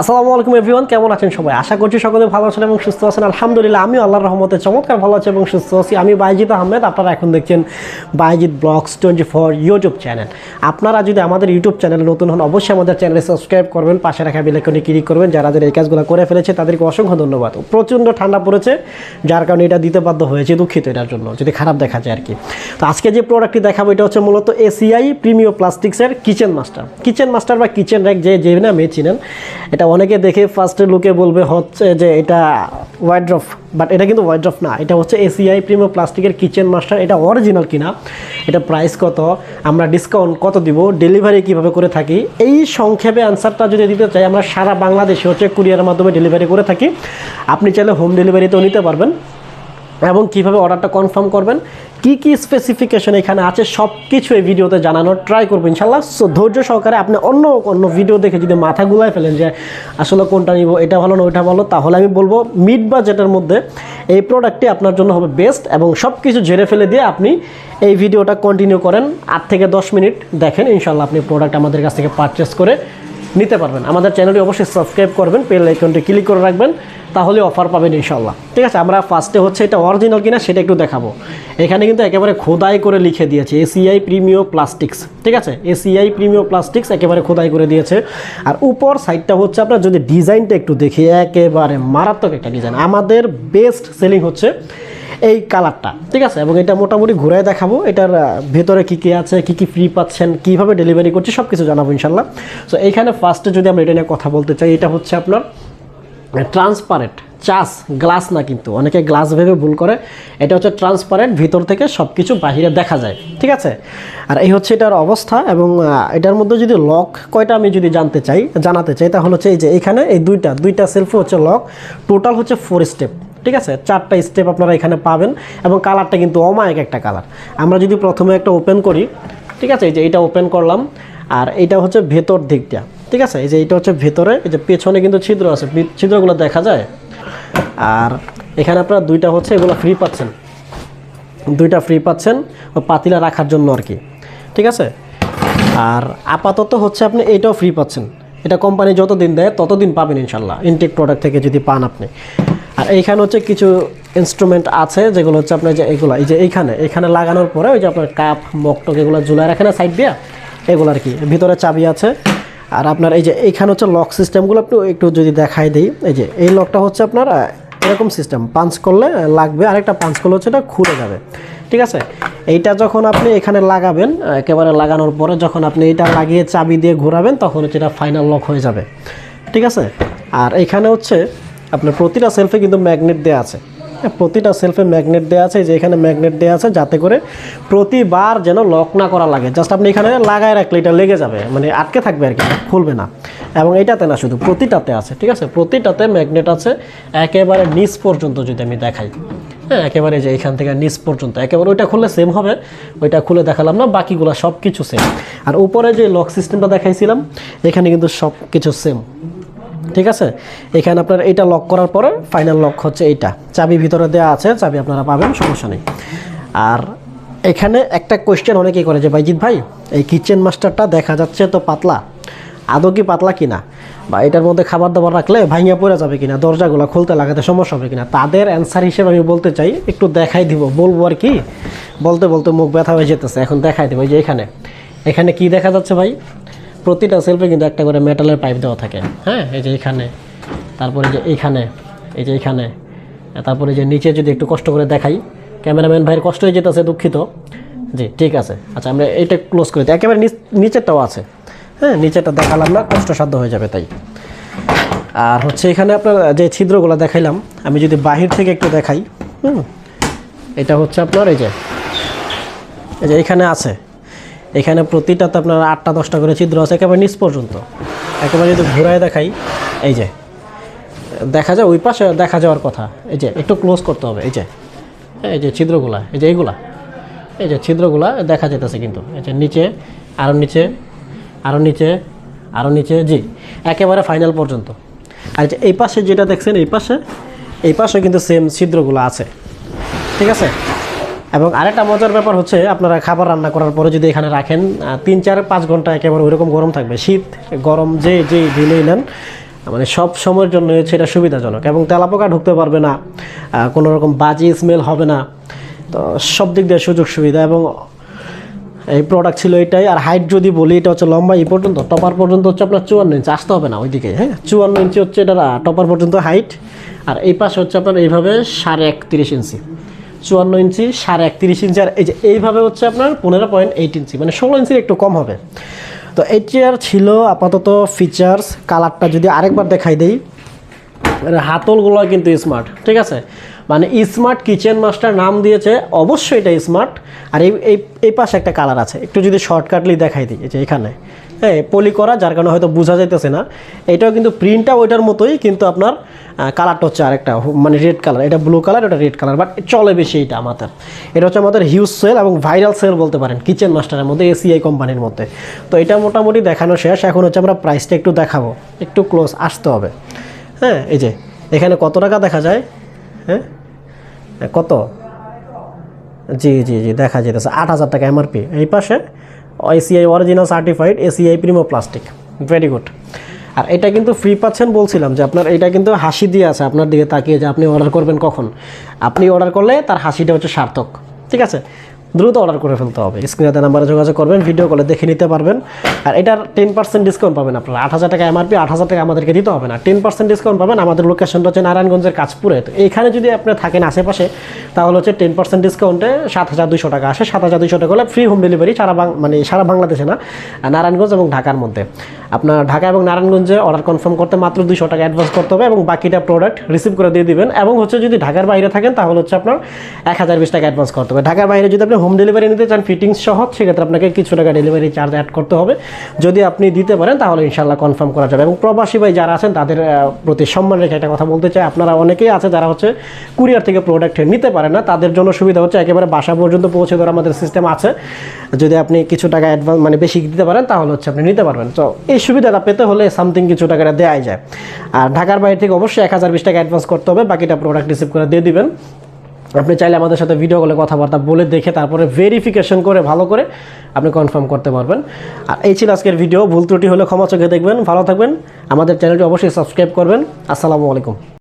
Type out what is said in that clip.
আসসালামু আলাইকুম এভরিওয়ান, কেমন আছেন সবাই? আশা করছি সকলে ভালো আছেন এবং সুস্থ আছেন। আলহামদুলিল্লাহ আমি আল্লাহর রহমতে চমৎকার ভালো আছি এবং সুস্থ আছি। আমি বাইজিদ আহমেদ, আপনারা এখন দেখছেন Bayzid blogs twenty four YouTube channel. আপনারা যদি আমাদের ইউটিউব চ্যানেলে নতুন হন, অবশ্যই আমাদের চ্যানেলে সাবস্ক্রাইব করবেন, পাশে রাখা বেলাইকনে ক্লিক করবেন। যারা যারা এই কাজগুলো করে ফেলেছে, তাদেরকে অসংখ্য ধন্যবাদ। প্রচণ্ড ঠান্ডা পড়েছে, যার কারণে এটা দিতে বাধ্য হয়েছে দুঃখিত এটার জন্য, যদি খারাপ দেখা যায় আর কি। তো আজকে যে প্রোডাক্টটি দেখাবো, এটা হচ্ছে মূলত এসিআই প্রিমিও প্লাস্টিক্সের কিচেন মাস্টার কিচেন মাস্টার বা কিচেন র্যাক যে যে নামে চিনেন, এটা অনেকে দেখে ফার্স্টে লুকে বলবে হচ্ছে যে এটা ওয়াইড্রফ বাট এটা কিন্তু ওয়াইড্রফ না। এটা হচ্ছে এসিআই প্রিমো প্লাস্টিকের কিচেন মাস্টার এটা অরিজিনাল কিনা, এটা প্রাইস কত, আমরা ডিসকাউন্ট কত দিব ডেলিভারি কীভাবে করে থাকি, এই সংক্ষেপে অ্যান্সারটা যদি দিতে চাই, আমরা সারা বাংলাদেশে হচ্ছে কুরিয়ারের মাধ্যমে ডেলিভারি করে থাকি। আপনি চাইলে হোম ডেলিভারিতেও নিতে পারবেন। এবং কীভাবে অর্ডারটা কনফার্ম করবেন, কি কি স্পেসিফিকেশন এখানে আছে সব কিছু এই ভিডিওতে জানানোর ট্রাই করব ইনশাল্লাহ সো ধৈর্য সহকারে আপনি অন্য অন্য ভিডিও দেখে যদি মাথা গুলায় ফেলেন যে আসলে কোনটা নিব, এটা ভালো না, ওইটা ভালো, তাহলে আমি বলব মিড বাজেটের মধ্যে এই প্রোডাক্টটি আপনার জন্য হবে বেস্ট এবং সব কিছু ঝেড়ে ফেলে দিয়ে আপনি এই ভিডিওটা কন্টিনিউ করেন আট থেকে দশ মিনিট। দেখেন ইনশাল্লাহ আপনি প্রোডাক্ট আমাদের কাছ থেকে পারচেস করে নিতে পারবেন। আমাদের চ্যানেলটি অবশ্যই সাবস্ক্রাইব করবেন পেল আইকনটি ক্লিক করে রাখবেন, তাহলে অফার পাবেন ইনশাল্লাহ ঠিক আছে, আমরা ফার্স্টে হচ্ছে এটা অরিজিনাল কিনা সেটা একটু দেখাবো। এখানে কিন্তু একেবারে খোদাই করে লিখে দিয়েছে এসিআই প্রিমিও প্লাস্টিক্স ঠিক আছে এসিআই প্রিমিও প্লাস্টিক্স একেবারে খোদাই করে দিয়েছে। আর উপর সাইডটা হচ্ছে আপনার যদি ডিজাইনটা একটু দেখি, একেবারে মারাত্মক একটা ডিজাইন আমাদের বেস্ট সেলিং হচ্ছে এই কালারটা, ঠিক আছে? এবং এটা মোটামুটি ঘুরে দেখাবো, এটার ভেতরে কী কী আছে, কী কী ফ্রি পাচ্ছেন, কীভাবে ডেলিভারি করছে সব কিছু জানাব ইনশাল্লাহ সো এইখানে ফার্স্টে যদি আমরা এটা নিয়ে কথা বলতে চাই, এটা হচ্ছে আপনার ট্রান্সপারেন্ট চাস গ্লাস না কিন্তু, অনেকে গ্লাস ভেবে ভুল করে। এটা হচ্ছে ট্রান্সপারেন্ট ভিতর থেকে সব কিছু বাহিরে দেখা যায়, ঠিক আছে? আর এই হচ্ছে এটার অবস্থা, এবং এটার মধ্যে যদি লক কয়টা আমি যদি জানতে চাই, জানাতে চাই, তাহলে হচ্ছে এই যে এখানে এই দুইটা দুইটা সেলফি হচ্ছে লক টোটাল হচ্ছে ফোর স্টেপ ঠিক আছে? চারটা স্টেপ আপনারা এখানে পাবেন এবং কালারটা কিন্তু অমায়ক একটা কালার আমরা যদি প্রথমে একটা ওপেন করি, ঠিক আছে? এই যে এটা ওপেন করলাম, আর এইটা হচ্ছে ভেতর দিকটা, ঠিক আছে? এই যে এটা হচ্ছে ভেতরে, এই যে পেছনে কিন্তু ছিদ্র আছে ছিদ্রগুলো দেখা যায়? আর এখানে আপনারা দুইটা হচ্ছে, এগুলো ফ্রি পাচ্ছেন। দুইটা ফ্রি পাচ্ছেন পাতিলা রাখার জন্য আর কি, ঠিক আছে? আর আপাতত হচ্ছে আপনি এটাও ফ্রি পাচ্ছেন। এটা কোম্পানি যতদিন দেয়, ততদিন পাবেন ইনশাল্লাহ ইনটেক প্রোডাক্ট থেকে যদি পান আপনি। আর এইখানে হচ্ছে কিছু ইনস্ট্রুমেন্ট আছে, যেগুলো হচ্ছে আপনার যে এগুলো, এই যে এইখানে এখানে লাগানোর পরে ওই যে আপনার কাপ মকটক এগুলো ঝুলায় না সাইড দিয়ে? এগুলো আর কি, ভিতরে চাবি আছে। আর আপনার এই যে এইখানে হচ্ছে লক সিস্টেমগুলো একটু একটু যদি দেখাই দিই, এই যে এই লকটা হচ্ছে আপনার এরকম সিস্টেম পাঞ্চ করলে লাগবে, আরেকটা পাঞ্চ করলে হচ্ছে এটা খুলে যাবে। ঠিক আছে? এইটা যখন আপনি এখানে লাগাবেন, একেবারে লাগানোর পরে যখন আপনি এটা লাগিয়ে চাবি দিয়ে ঘোরাবেন, তখন হচ্ছে এটা ফাইনাল লক হয়ে যাবে। ঠিক আছে? আর এখানে হচ্ছে আপনার প্রতিটা সেলফে কিন্তু ম্যাগনেট দেওয়া আছে। হ্যাঁ, প্রতিটা সেলফে ম্যাগনেট দেওয়া আছে যে এখানে ম্যাগনেট দেওয়া আছে যাতে করে প্রতিবার যেন লক না করা লাগে। জাস্ট আপনি এখানে লাগায় রাখলে এটা লেগে যাবে মানে আটকে থাকবে আর কি খুলবে না। এবং এটাতে না শুধু প্রতিটাতে আছে ঠিক আছে? প্রতিটাতে ম্যাগনেট আছে একেবারে নিচ পর্যন্ত যদি আমি দেখাই। হ্যাঁ একেবারে যে এখান থেকে নিচ পর্যন্ত একেবারে ওইটা খুললে সেম হবে ওইটা খুলে দেখালাম না বাকিগুলো সব কিছু সেম আর উপরে যে লক সিস্টেমটা দেখাইছিলাম এখানে কিন্তু সব কিছু সেম ঠিক আছে? এখানে আপনার এটা লক করার পরে ফাইনাল লক হচ্ছে এইটা। চাবি ভিতরে দেওয়া আছে, চাবি আপনারা পাবেন, সমস্যা নেই। আর এখানে একটা কোয়েশ্চেন অনেকেই করে যে বাইজিৎ ভাই, এই কিচেন মাস্টারটা দেখা যাচ্ছে তো পাতলা? আদৌ কি পাতলা কিনা? বা এটার মধ্যে খাবার দাবার রাখলে ভাঙিয়া পড়ে যাবে কিনা? দরজাগুলো খুলতে লাগাতে সমস্যা হবে কিনা? তাদের অ্যান্সার হিসেবে আমি বলতে চাই, একটু দেখাই দিব। বলব আর কি? বলতে বলতে মুখ ব্যথা হয়ে যেতেছে। এখন দেখাই দেবো। যে এখানে। এখানে কি দেখা যাচ্ছে ভাই? প্রতিটা সেলফে কিন্তু একটা করে মেটালের পাইপ দেওয়া থাকে। হ্যাঁ? এই যে এইখানে তারপরে যে এইখানে এই যে এইখানে তারপরে যে নিচে যদি একটু কষ্ট করে দেখাই ক্যামেরাম্যান ভাইয়ের কষ্ট হয়ে যেতেছে, দুঃখিত। জি, ঠিক আছে। আচ্ছা আমরা এইটা ক্লোজ করে দিই। একেবারে নিচ, নিচেরটাও আছে। হ্যাঁ নিচেরটা দেখালাম না, কষ্টসাধ্য হয়ে যাবে তাই। আর হচ্ছে এখানে আপনার যে ছিদ্রগুলো দেখাইলাম, আমি যদি বাহির থেকে একটু দেখাই, হুম, এটা হচ্ছে আপনার এই যে এই যে এখানে আছে। এখানে প্রতিটাতে আপনার আটটা, দশটা করে ছিদ্র আছে, একেবারে নিচ পর্যন্ত। একেবারে যদি ঘুরায় দেখাই, এই যে, দেখা যায়, ওই পাশে দেখা যাওয়ার কথা। এই যে, একটু ক্লোজ করতে হবে, এই যে এই যে ছিদ্রগুলা, এই যে এইগুলা, এই যে ছিদ্রগুলা দেখা যেতেছে কিন্তু। এই যে নিচে আরও নিচে আরও নিচে আরও নিচে, জি, একেবারে ফাইনাল পর্যন্ত। আর এই পাশে যেটা দেখছেন, এই পাশে এই পাশে কিন্তু সেম ছিদ্রগুলো আছে। ঠিক আছে? এবং আরেকটা মজার ব্যাপার হচ্ছে আপনারা খাবার রান্না করার পরে যদি এখানে রাখেন তিন, চার, পাঁচ ঘণ্টা একেবারে ওইরকম গরম থাকবে। শীত, গরম, যে যে দিনেই নেন মানে সব সময়ের জন্য এটা সুবিধাজনক এবং তেলাপোকা ঢুকতে পারবে না কোনো রকম বাজি স্মেল হবে না। তো সব দিক দিয়ে সুযোগ সুবিধা এবং এই প্রোডাক্ট ছিল এটাই। আর হাইট যদি বলি, এটা হচ্ছে লম্বা এই পর্যন্ত টপার পর্যন্ত হচ্ছে আপনার চুয়ান্ন ইঞ্চি আসতে হবে না ওইদিকে হ্যাঁ? চুয়ান্ন ইঞ্চি হচ্ছে এটা টপার পর্যন্ত হাইট আর এই পাশে হচ্ছে আপনার এইভাবে সাড়ে একত্রিশ ইঞ্চি চুয়ান্ন ইঞ্চি, সাড়ে একত্রিশ ইঞ্চি, আর এই যে এইভাবে হচ্ছে আপনার পনেরো পয়েন্ট এইট ইঞ্চি মানে ষোলো ইঞ্চির একটু কম হবে। তো এই চেয়ার ছিল আপাতত ফিচার্স কালারটা যদি আরেকবার দেখাই দেই হাতলগুলো কিন্তু স্মার্ট ঠিক আছে? মানে স্মার্ট কিচেন মাস্টার নাম দিয়েছে, অবশ্যই এটা স্মার্ট আর এই এই এই পাশে একটা কালার আছে। একটু যদি শর্টকাটলি দেখাই দিই যে এখানে। হ্যাঁ পলি করা, যার কারণে হয়তো বোঝা যাইতেছে না। এটাও কিন্তু প্রিন্টটা ওইটার মতোই, কিন্তু আপনার কালারটা হচ্ছে আরেকটা মানে রেড কালার এটা ব্লু কালার এটা রেড কালার বাট চলে বেশি এটা আমাদের। এটা হচ্ছে আমাদের হিউজ সেল এবং ভাইরাল সেল বলতে পারেন কিচেন মাস্টারের মধ্যে এসিআই কোম্পানির মধ্যে। তো এটা মোটামুটি দেখানো শেষ। এখন হচ্ছে আমরা প্রাইসটা একটু দেখাবো। একটু ক্লোজ আসতে হবে। হ্যাঁ এই যে, এখানে কত টাকা দেখা যায়? হ্যাঁ? কত? জি জি জি, দেখা যেতেছে আট হাজার টাকা এমআরপি এই পাশে ACI original certified ACI Premio plastic very good আর এটা কিন্তু ফ্রি পাচ্ছেন বলছিলাম যে আপনার এটা কিন্তু হাসি দিয়ে আছে আপনার দিকে তাকিয়ে যে আপনি অর্ডার করবেন কখন। আপনি অর্ডার করলে তার হাসিটা হচ্ছে সার্থক। ঠিক আছে? দ্রুত অর্ডার করে ফেলতে হবে। স্ক্রিনে নাম্বারে যোগাযোগ করবেন ভিডিও কলে দেখে নিতে পারবেন। আর এটার টেন পার্সেন্ট ডিসকাউন্ট পাবেন আপনারা। আট হাজার টাকা এমআরপি আট হাজার টাকা আমাদেরকে দিতে হবে না। টেন পার্সেন্ট ডিসকাউন্ট পাবেন আমাদের লোকেশনটা হচ্ছে নারায়ণগঞ্জের কাজপুরে তো এইখানে যদি আপনি থাকেন আশেপাশে, তাহলে হচ্ছে টেন পার্সেন্ট ডিসকাউন্টে সাত হাজার দুইশো টাকা আসে। সাত হাজার দুইশো টাকা হলে ফ্রি হোম ডেলিভারি সারা মানে সারা বাংলাদেশে না, নারায়ণগঞ্জ এবং ঢাকার মধ্যে। আপনার ঢাকা এবং নারায়ণগঞ্জে অর্ডার কনফার্ম করতে মাত্র দুইশো টাকা অ্যাডভান্স করতে হবে এবং বাকিটা প্রোডাক্ট রিসিভ করে দিয়ে দিবেন। এবং হচ্ছে যদি ঢাকার বাইরে থাকেন, তাহলে হচ্ছে আপনার এক হাজার বিশ টাকা অ্যাডভান্স করতে হবে। ঢাকার বাইরে যদি আপনি হোম ডেলিভারি নিতে চান ফিটিংস সহ, সেক্ষেত্রে আপনাকে কিছু টাকা ডেলিভারি চার্জ অ্যাড করতে হবে। যদি আপনি দিতে পারেন, তাহলে ইনশাল্লাহ কনফার্ম করা যাবে। এবং প্রবাসী ভাই যারা আছেন, তাদের প্রতি সম্মান রেখে একটা কথা বলতে চাই। আপনারা অনেকেই আছে যারা হচ্ছে কুরিয়ার থেকে প্রোডাক্ট নিতে পারেন না। তাদের জন্য সুবিধা হচ্ছে, একেবারে বাসা পর্যন্ত পৌঁছে দেওয়ার আমাদের সিস্টেম আছে। যদি আপনি কিছু টাকা অ্যাডভান্স মানে বেশি দিতে পারেন, তাহলে হচ্ছে আপনি নিতে পারবেন। তো এই সুবিধাটা পেতে হলে সামথিং কিছু টাকাটা দেওয়াই যায়। আর ঢাকার বাইরে থেকে অবশ্যই এক হাজার বিশ টাকা অ্যাডভান্স করতে হবে। বাকিটা প্রোডাক্ট রিসিভ করে দিয়ে দিবেন। আপনি চাইলে আমাদের সাথে ভিডিও কলে কথাবার্তা বলে দেখে তারপরে ভেরিফিকেশন করে ভালো করে আপনি কনফার্ম করতে পারবেন। আর এই ছিল আজকের ভিডিও ভুল ত্রুটি হলে ক্ষমা চোখে দেখবেন, ভালো থাকবেন। আমাদের চ্যানেলটি অবশ্যই সাবস্ক্রাইব করবেন। আসসালামু আলাইকুম।